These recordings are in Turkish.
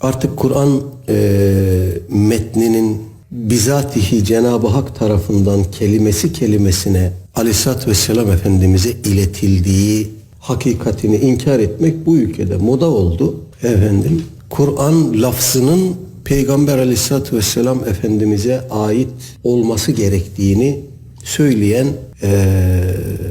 Artık Kur'an e, metninin bizatihi Cenab-ı Hak tarafından kelimesi kelimesine Aleyhisselatü Vesselam Efendimiz'e iletildiği hakikatini inkar etmek bu ülkede moda oldu. Efendim Kur'an lafzının Peygamber Aleyhisselatü Vesselam Efendimiz'e ait olması gerektiğini söyleyen eee,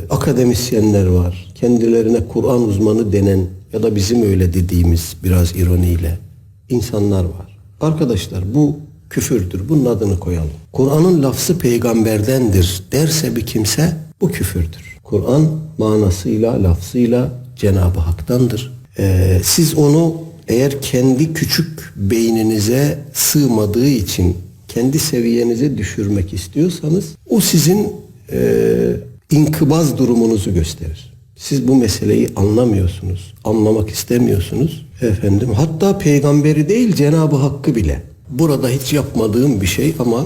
akademisyenler var. Kendilerine Kur'an uzmanı denen ya da bizim öyle dediğimiz biraz ironiyle insanlar var. Arkadaşlar bu küfürdür. Bunun adını koyalım. Kur'an'ın lafzı peygamberdendir derse bir kimse bu küfürdür. Kur'an manasıyla, lafzıyla Cenab-ı Hak'tandır. Eee, siz onu eğer kendi küçük beyninize sığmadığı için kendi seviyenize düşürmek istiyorsanız o sizin eee inkıbaz durumunuzu gösterir. Siz bu meseleyi anlamıyorsunuz, anlamak istemiyorsunuz. Efendim hatta peygamberi değil Cenab-ı Hakk'ı bile. Burada hiç yapmadığım bir şey ama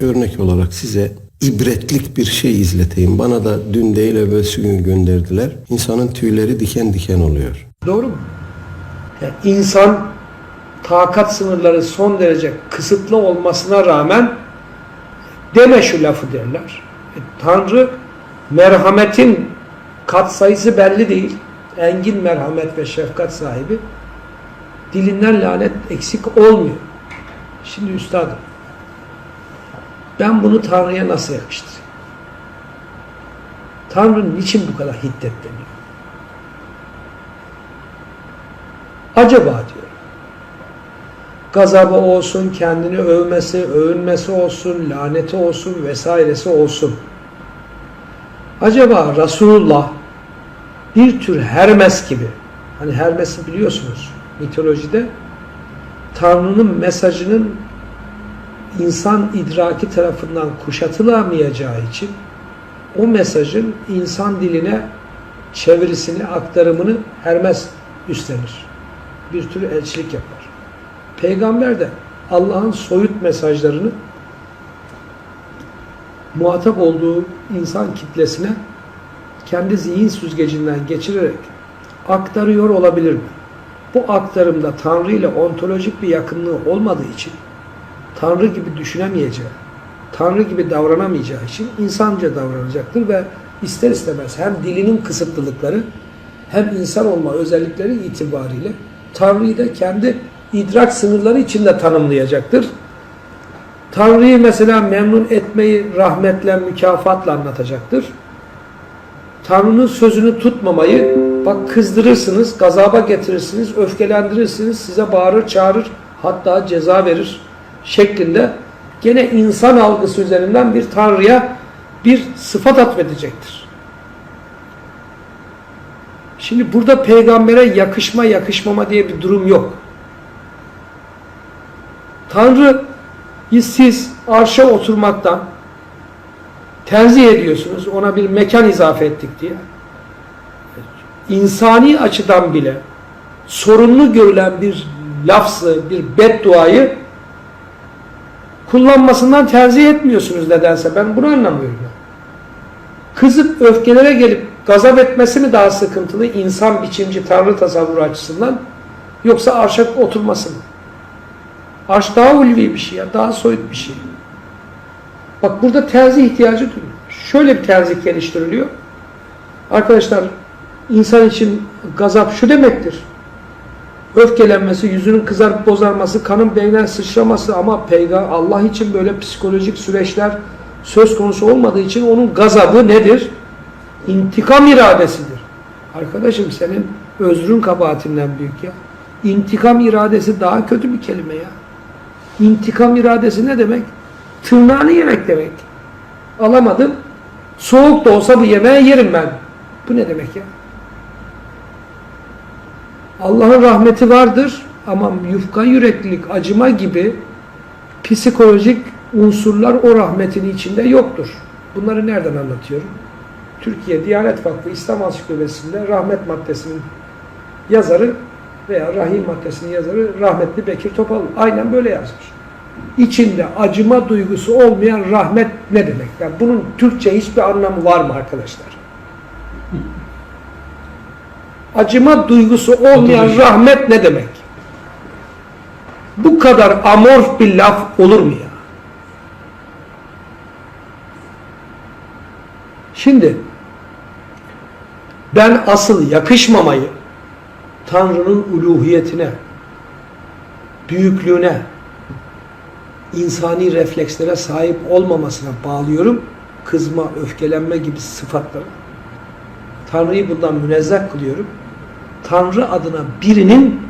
örnek olarak size ibretlik bir şey izleteyim. Bana da dün değil evvelsi gün gönderdiler. İnsanın tüyleri diken diken oluyor. Doğru mu? Yani insan takat sınırları son derece kısıtlı olmasına rağmen deme şu lafı derler. E, Tanrı merhametin katsayısı belli değil. Engin merhamet ve şefkat sahibi. Dilinden lanet eksik olmuyor. Şimdi üstadım ben bunu Tanrı'ya nasıl yakıştırayım? Tanrı niçin bu kadar hiddetleniyor? Acaba diyor. Gazabı olsun, kendini övmesi, övünmesi olsun, laneti olsun vesairesi olsun. Acaba Resulullah bir tür Hermes gibi, hani Hermes'i biliyorsunuz mitolojide, Tanrı'nın mesajının insan idraki tarafından kuşatılamayacağı için o mesajın insan diline çevirisini, aktarımını Hermes üstlenir. Bir tür elçilik yapar. Peygamber de Allah'ın soyut mesajlarını muhatap olduğu insan kitlesine kendi zihin süzgecinden geçirerek aktarıyor olabilir mi? Bu aktarımda Tanrı ile ontolojik bir yakınlığı olmadığı için Tanrı gibi düşünemeyeceği, Tanrı gibi davranamayacağı için insanca davranacaktır ve ister istemez hem dilinin kısıtlılıkları hem insan olma özellikleri itibariyle Tanrı'yı da kendi idrak sınırları içinde tanımlayacaktır. Tanrı'yı mesela memnun etmeyi rahmetle, mükafatla anlatacaktır. Tanrı'nın sözünü tutmamayı bak kızdırırsınız, gazaba getirirsiniz, öfkelendirirsiniz, size bağırır, çağırır, hatta ceza verir şeklinde gene insan algısı üzerinden bir Tanrı'ya bir sıfat atfedecektir. Şimdi burada peygambere yakışma yakışmama diye bir durum yok. Tanrı'yı siz arşa oturmaktan tenzih ediyorsunuz. Ona bir mekan izafe ettik diye. İnsani açıdan bile sorunlu görülen bir lafzı, bir bedduayı kullanmasından tenzih etmiyorsunuz nedense. Ben bunu anlamıyorum. Kızıp öfkelere gelip gazap etmesi mi daha sıkıntılı insan biçimci tanrı tasavvuru açısından yoksa arşa oturması mı? Arş daha ulvi bir şey ya, daha soyut bir şey. Bak burada tenzih ihtiyacı. Şöyle bir tenzih geliştiriliyor. Arkadaşlar insan için gazap şu demektir. Öfkelenmesi, yüzünün kızarıp bozarması, kanın beynen sıçraması ama peygamber Allah için böyle psikolojik süreçler söz konusu olmadığı için onun gazabı nedir? İntikam iradesidir. Arkadaşım senin özrün kabahatinden büyük ya. İntikam iradesi daha kötü bir kelime ya. İntikam iradesi ne demek? Tırnağını yemek demek. Alamadım. Soğuk da olsa bu yemeği yerim ben. Bu ne demek ya? Allah'ın rahmeti vardır ama yufka yüreklilik, acıma gibi psikolojik unsurlar o rahmetin içinde yoktur. Bunları nereden anlatıyorum? Türkiye Diyanet Vakfı İslam Ansiklopedisi'nde rahmet maddesinin yazarı veya rahim maddesinin yazarı rahmetli Bekir Topal aynen böyle yazmış. İçinde acıma duygusu olmayan rahmet ne demek? Yani bunun Türkçe hiçbir anlamı var mı arkadaşlar? Acıma duygusu olmayan rahmet ne demek? bu kadar amorf bir laf olur mu ya? Şimdi ben asıl yakışmamayı Tanrı'nın uluhiyetine, büyüklüğüne, insani reflekslere sahip olmamasına bağlıyorum. Kızma, öfkelenme gibi sıfatları. Tanrı'yı bundan münezzeh kılıyorum. Tanrı adına birinin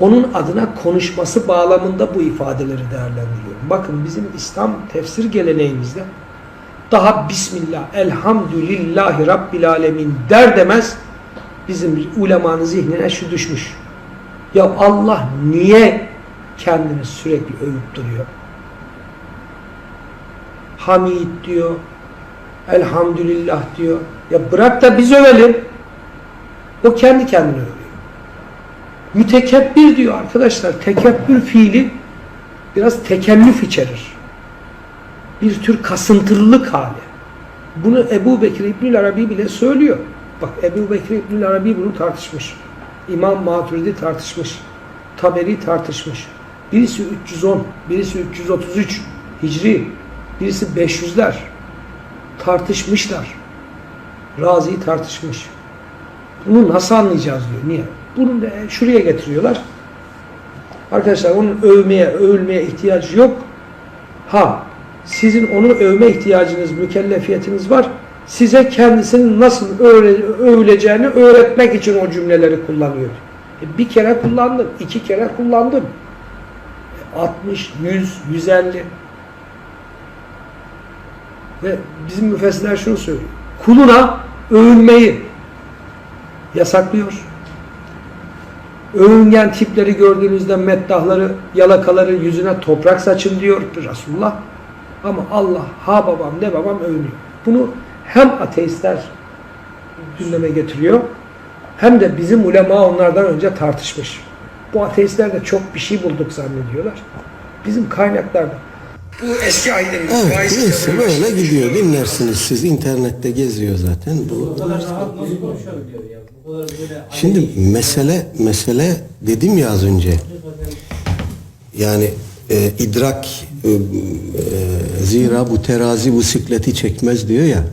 onun adına konuşması bağlamında bu ifadeleri değerlendiriyorum. Bakın bizim İslam tefsir geleneğimizde daha Bismillah, Elhamdülillahi Rabbil Alemin der demez bizim ulemanın zihnine şu düşmüş. Ya Allah niye kendini sürekli övüp duruyor? Hamid diyor, Elhamdülillah diyor. Ya bırak da biz övelim. O kendi kendine övüyor. Mütekebbir diyor arkadaşlar. Tekebbür fiili biraz tekellüf içerir. Bir tür kasıntılılık hali. Bunu Ebu Bekir İbnül Arabi bile söylüyor. Bak Ebu Bekir İbnül Arabi bunu tartışmış. İmam Maturidi tartışmış. Taberi tartışmış. Birisi 310, birisi 333 Hicri, birisi 500'ler. Tartışmışlar. Razi'yi tartışmış. Bunu nasıl anlayacağız diyor. Niye? Bunu da şuraya getiriyorlar. Arkadaşlar onun övmeye, övülmeye ihtiyacı yok. Ha, sizin onu övme ihtiyacınız, mükellefiyetiniz var. Size kendisinin nasıl öğre- övüleceğini öğretmek için o cümleleri kullanıyor. E, bir kere kullandım, iki kere kullandım. E, 60, 100, 150. Ve bizim müfessirler şunu söylüyor. Kuluna övünmeyi yasaklıyor. Övüngen tipleri gördüğünüzde meddahları, yalakaları yüzüne toprak saçın diyor Resulullah. Ama Allah ha babam ne babam övünüyor. Bunu hem ateistler gündeme getiriyor hem de bizim ulema onlardan önce tartışmış. Bu ateistler de çok bir şey bulduk zannediyorlar. Bizim kaynaklarda bu eski ahilerin Evet, faiz neyse böyle gidiyor. Dinlersiniz siz. internette geziyor zaten. Bu. Şimdi mesele mesele dedim ya az önce. Yani e, idrak e, e, zira bu terazi bu sikleti çekmez diyor ya.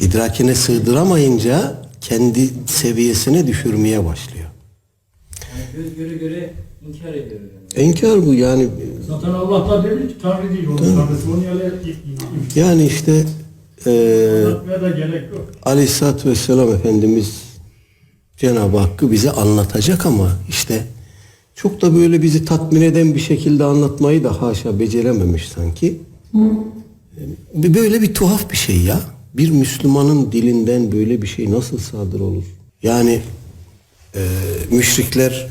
İdrakine sığdıramayınca kendi seviyesine düşürmeye başlıyor. Yani göz göre göre inkar ediyor yani. İnkar bu yani Zaten Allah da dedi ki Tanrı değil onun Tanrısı. Onu öyle yani işte e, anlatmaya da gerek yok. Aleyhisselatü Vesselam Efendimiz Cenab-ı Hakk'ı bize anlatacak ama işte çok da böyle bizi tatmin eden bir şekilde anlatmayı da haşa becerememiş sanki. Bir Böyle bir tuhaf bir şey ya. Bir Müslümanın dilinden böyle bir şey nasıl sadır olur? Yani e, müşrikler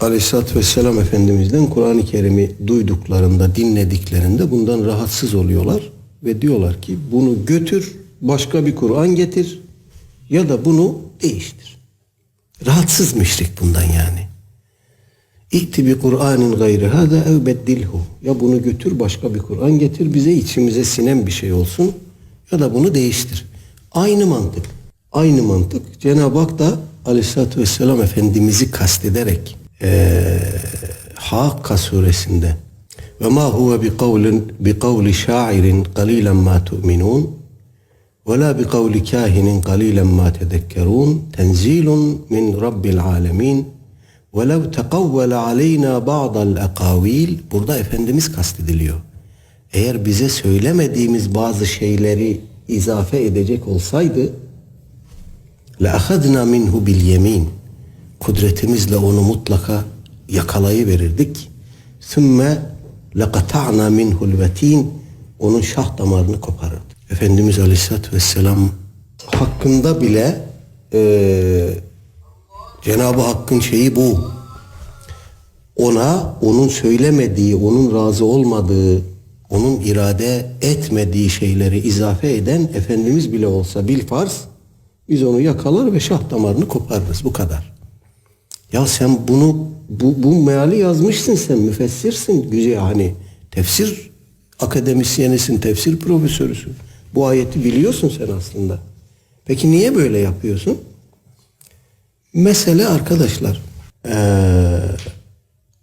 Aleyhisselatü Vesselam Efendimiz'den Kur'an-ı Kerim'i duyduklarında, dinlediklerinde bundan rahatsız oluyorlar ve diyorlar ki bunu götür, başka bir Kur'an getir ya da bunu değiştir. Rahatsız müşrik bundan yani. İ'ti bi Kur'anin gayri hâzâ ev beddilhu. Ya bunu götür başka bir Kur'an getir bize içimize sinen bir şey olsun ya da bunu değiştir. Aynı mantık. Aynı mantık. Cenab-ı Hak da Aleyhisselatü Vesselam Efendimiz'i kastederek e, Hakka suresinde ve ma huve bi kavlin bi kavli şairin qalilan ma tu'minun ve la bi kavli kahinin qalilan ma tedekkerun tenzilun min rabbil alemin ve lev tekavvele aleyna ba'dal akavil burada Efendimiz kastediliyor. Eğer bize söylemediğimiz bazı şeyleri izafe edecek olsaydı لَأَخَذْنَا minhu bil yemin kudretimizle onu mutlaka yakalayıverirdik. ثُمَّ لَقَطَعْنَا minhu الْوَت۪ينَ onun şah damarını koparırdık. Efendimiz Aleyhisselatü Vesselam hakkında bile eee Cenab-ı Hakk'ın şeyi bu. Ona onun söylemediği, onun razı olmadığı, onun irade etmediği şeyleri izafe eden Efendimiz bile olsa bil farz biz onu yakalar ve şah damarını koparırız. Bu kadar. Ya sen bunu bu, bu meali yazmışsın sen müfessirsin güzel hani tefsir akademisyenisin tefsir profesörüsün. Bu ayeti biliyorsun sen aslında. Peki niye böyle yapıyorsun? Mesele arkadaşlar eee,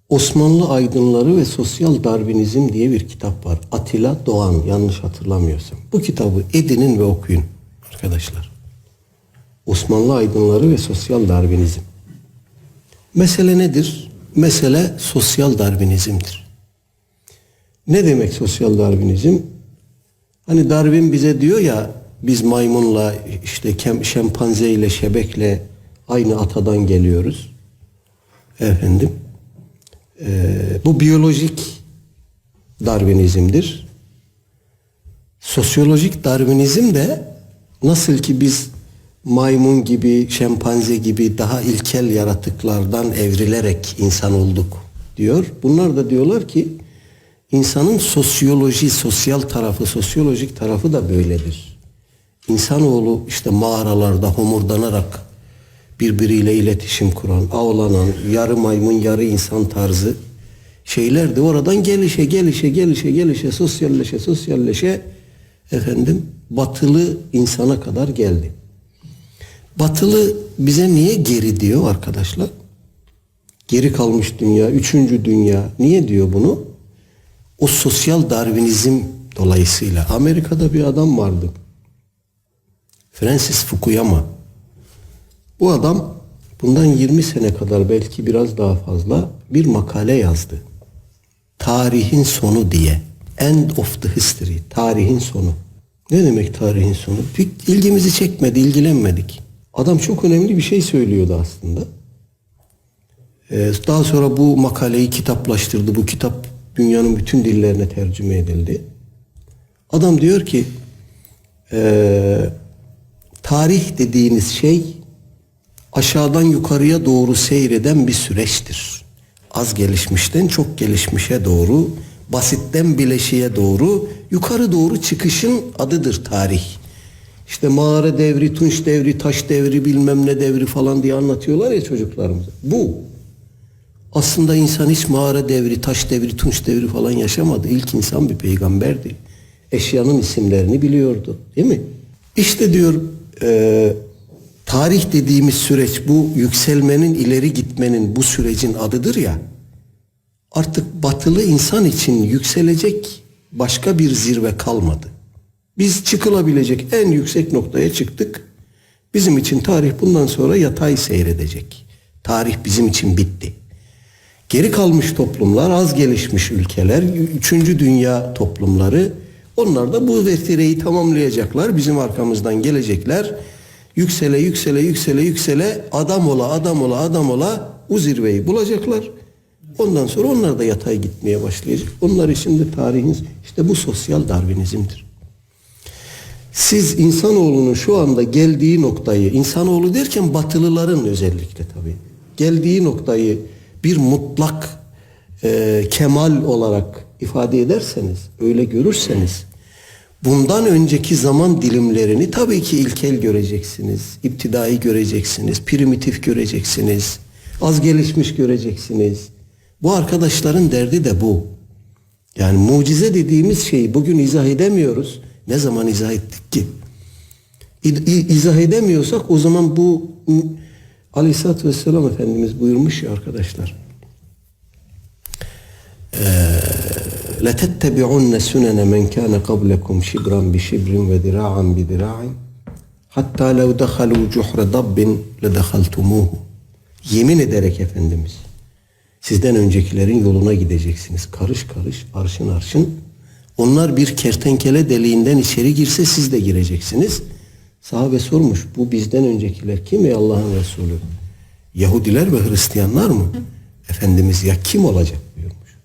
Osmanlı Aydınları ve Sosyal Darwinizm diye bir kitap var. Atilla Doğan yanlış hatırlamıyorsam. Bu kitabı edinin ve okuyun arkadaşlar. Osmanlı Aydınları ve Sosyal Darwinizm. Mesele nedir? Mesele sosyal Darwinizmdir. Ne demek sosyal Darwinizm? Hani Darwin bize diyor ya biz maymunla işte kem, şempanze ile şebekle aynı atadan geliyoruz. Efendim. Ee, bu biyolojik Darwinizmdir. Sosyolojik Darwinizm de nasıl ki biz maymun gibi, şempanze gibi daha ilkel yaratıklardan evrilerek insan olduk diyor. Bunlar da diyorlar ki insanın sosyoloji, sosyal tarafı, sosyolojik tarafı da böyledir. İnsanoğlu işte mağaralarda homurdanarak birbiriyle iletişim kuran, avlanan, yarı maymun, yarı insan tarzı şeyler de oradan gelişe, gelişe, gelişe, gelişe, sosyalleşe, sosyalleşe efendim batılı insana kadar geldi. Batılı bize niye geri diyor arkadaşlar? Geri kalmış dünya, üçüncü dünya. Niye diyor bunu? O sosyal darwinizm dolayısıyla. Amerika'da bir adam vardı. Francis Fukuyama. Bu adam bundan 20 sene kadar belki biraz daha fazla bir makale yazdı. Tarihin sonu diye. End of the history. Tarihin sonu. Ne demek tarihin sonu? Pek ilgimizi çekmedi, ilgilenmedik. Adam çok önemli bir şey söylüyordu aslında. Ee, Daha sonra bu makaleyi kitaplaştırdı. Bu kitap dünyanın bütün dillerine tercüme edildi. Adam diyor ki eee, tarih dediğiniz şey aşağıdan yukarıya doğru seyreden bir süreçtir. Az gelişmişten çok gelişmişe doğru, basitten bileşiğe doğru, yukarı doğru çıkışın adıdır tarih. İşte mağara devri, tunç devri, taş devri, bilmem ne devri falan diye anlatıyorlar ya çocuklarımıza. Bu. Aslında insan hiç mağara devri, taş devri, tunç devri falan yaşamadı. İlk insan bir peygamberdi. Eşyanın isimlerini biliyordu. Değil mi? İşte diyor e, tarih dediğimiz süreç bu yükselmenin, ileri gitmenin bu sürecin adıdır ya. Artık batılı insan için yükselecek başka bir zirve kalmadı. Biz çıkılabilecek en yüksek noktaya çıktık. Bizim için tarih bundan sonra yatay seyredecek. Tarih bizim için bitti. Geri kalmış toplumlar, az gelişmiş ülkeler, üçüncü dünya toplumları onlar da bu vetireyi tamamlayacaklar. Bizim arkamızdan gelecekler. Yüksele, yüksele, yüksele, yüksele adam ola, adam ola, adam ola o zirveyi bulacaklar. Ondan sonra onlar da yatay gitmeye başlayacak. Onlar için de tarihin işte bu sosyal darwinizmdir. Siz insanoğlunun şu anda geldiği noktayı, insanoğlu derken batılıların özellikle tabii, geldiği noktayı bir mutlak e, kemal olarak ifade ederseniz, öyle görürseniz, bundan önceki zaman dilimlerini tabii ki ilkel göreceksiniz, iptidai göreceksiniz, primitif göreceksiniz, az gelişmiş göreceksiniz. Bu arkadaşların derdi de bu. Yani mucize dediğimiz şeyi bugün izah edemiyoruz. Ne zaman izah ettik ki? İ- i- izah edemiyorsak o zaman bu m, Aleyhisselatü Vesselam Efendimiz buyurmuş ya arkadaşlar. لَتَتَّبِعُنَّ سُنَنَ مَنْ كَانَ قَبْلَكُمْ شِبْرًا بِشِبْرٍ وَذِرَاعًا بِذِرَاعٍ حَتَّى لَوْ دَخَلُوا جُحْرَ ضَبٍّ لَدَخَلْتُمُوهُ Yemin ederek Efendimiz sizden öncekilerin yoluna gideceksiniz. Karış karış, arşın arşın. onlar bir kertenkele deliğinden içeri girse siz de gireceksiniz. Sahabe sormuş bu bizden öncekiler kim ey Allah'ın Resulü? Yahudiler ve Hristiyanlar mı? Efendimiz ya kim olacak buyurmuş.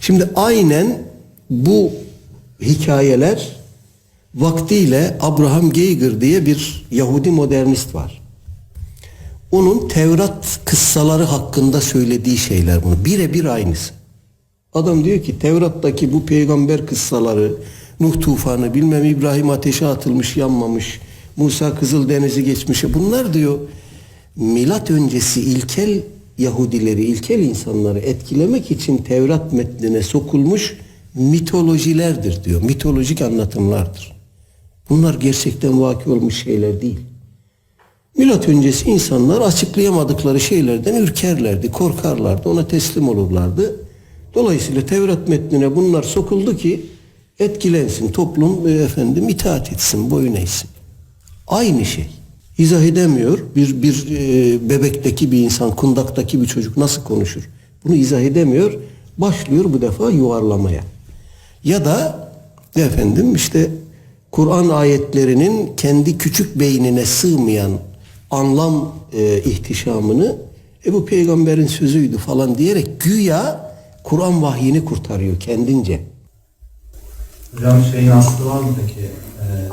Şimdi aynen bu hikayeler vaktiyle Abraham Geiger diye bir Yahudi modernist var. Onun Tevrat kıssaları hakkında söylediği şeyler bunu. Birebir aynısı. Adam diyor ki Tevrat'taki bu peygamber kıssaları, Nuh tufanı, bilmem İbrahim ateşe atılmış yanmamış, Musa Kızıldeniz'i geçmiş. Bunlar diyor milat öncesi ilkel Yahudileri, ilkel insanları etkilemek için Tevrat metnine sokulmuş mitolojilerdir diyor. Mitolojik anlatımlardır. Bunlar gerçekten vaki olmuş şeyler değil. Milat öncesi insanlar açıklayamadıkları şeylerden ürkerlerdi, korkarlardı, ona teslim olurlardı. Dolayısıyla Tevrat metnine bunlar sokuldu ki etkilensin, toplum e, efendim itaat etsin, boyun eğsin. Aynı şey. İzah edemiyor. Bir bir e, bebekteki bir insan, kundaktaki bir çocuk nasıl konuşur? Bunu izah edemiyor. Başlıyor bu defa yuvarlamaya. Ya da efendim işte Kur'an ayetlerinin kendi küçük beynine sığmayan anlam e, ihtişamını e bu peygamberin sözüydü falan diyerek güya Kur'an vahyini kurtarıyor kendince. Hocam şeyin aslı var mı peki? Ee,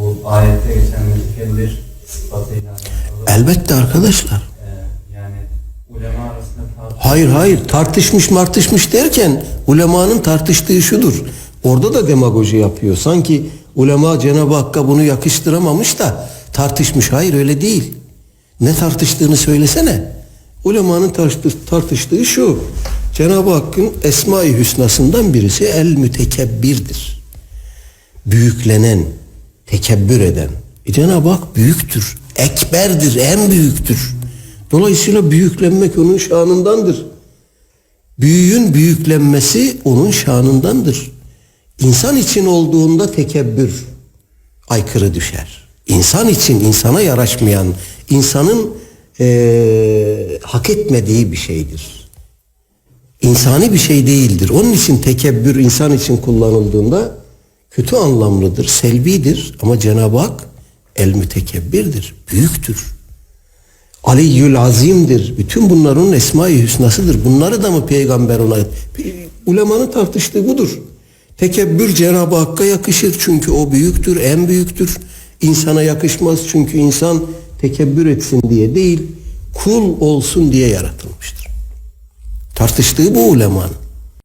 o ayette geçen mütekellir sıfatıyla alakalı. Elbette arkadaşlar. Ee, yani ulema arasında. Hayır hayır tartışmış martışmış derken ulemanın tartıştığı şudur. Orada da demagoji yapıyor. Sanki ulema Cenab-ı Hakk'a bunu yakıştıramamış da tartışmış. Hayır öyle değil. Ne tartıştığını söylesene. Ulemanın tartıştığı şu. Cenab-ı Hakk'ın Esma-i Hüsnasından birisi el mütekebbirdir. Büyüklenen, tekebbür eden. E Cenab-ı Hak büyüktür. Ekberdir, en büyüktür. Dolayısıyla büyüklenmek onun şanındandır. Büyüğün büyüklenmesi onun şanındandır. İnsan için olduğunda tekebbür aykırı düşer. İnsan için insana yaraşmayan, insanın eee, hak etmediği bir şeydir. İnsani bir şey değildir. Onun için tekebbür insan için kullanıldığında kötü anlamlıdır, selbidir ama Cenab-ı Hak el mütekebbirdir, büyüktür. Aliyyül Azim'dir. Bütün bunlar onun Esma-i Hüsnasıdır. Bunları da mı peygamber ona? Ulemanın tartıştığı budur. Tekebbür Cenab-ı Hakk'a yakışır çünkü o büyüktür, en büyüktür. İnsana yakışmaz çünkü insan tekebbür etsin diye değil, kul olsun diye yaratılmıştır. Tartıştığı bu ulemanın.